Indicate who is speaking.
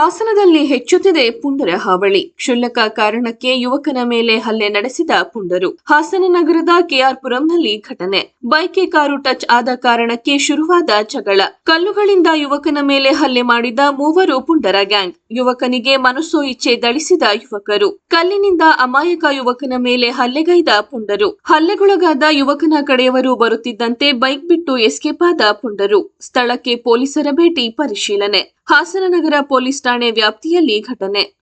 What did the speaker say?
Speaker 1: ಹಾಸನದಲ್ಲಿ ಹೆಚ್ಚುತ್ತಿದೆ ಪುಂಡರ ಹಾವಳಿ. ಕ್ಷುಲ್ಲಕ ಕಾರಣಕ್ಕೆ ಯುವಕನ ಮೇಲೆ ಹಲ್ಲೆ ನಡೆಸಿದ ಪುಂಡರು. ಹಾಸನ ನಗರದ ಕೆಆರ್ಪುರಂನಲ್ಲಿ ಘಟನೆ. ಬೈಕ್ಗೆ ಕಾರು ಟಚ್ ಆದ ಕಾರಣಕ್ಕೆ ಶುರುವಾದ ಜಗಳ. ಕಲ್ಲುಗಳಿಂದ ಯುವಕನ ಮೇಲೆ ಹಲ್ಲೆ ಮಾಡಿದ ಮೂವರು ಪುಂಡರ ಗ್ಯಾಂಗ್. ಯುವಕನಿಗೆ ಮನಸ್ಸೋ ಇಚ್ಛೆ ದಳಿಸಿದ ಯುವಕರು. ಕಲ್ಲಿನಿಂದ ಅಮಾಯಕ ಯುವಕನ ಮೇಲೆ ಹಲ್ಲೆಗೈದ ಪುಂಡರು. ಹಲ್ಲೆಗೊಳಗಾದ ಯುವಕನ ಕಡೆಯವರು ಬರುತ್ತಿದ್ದಂತೆ ಬೈಕ್ ಬಿಟ್ಟು ಎಸ್ಕೇಪ್ ಆದ ಪುಂಡರು. ಸ್ಥಳಕ್ಕೆ ಪೊಲೀಸರ ಭೇಟಿ ಪರಿಶೀಲನೆ. ಹಾಸನ ನಗರ ಪೊಲೀಸ್ ಠಾಣೆ ವ್ಯಾಪ್ತಿಯಲ್ಲಿ ಘಟನೆ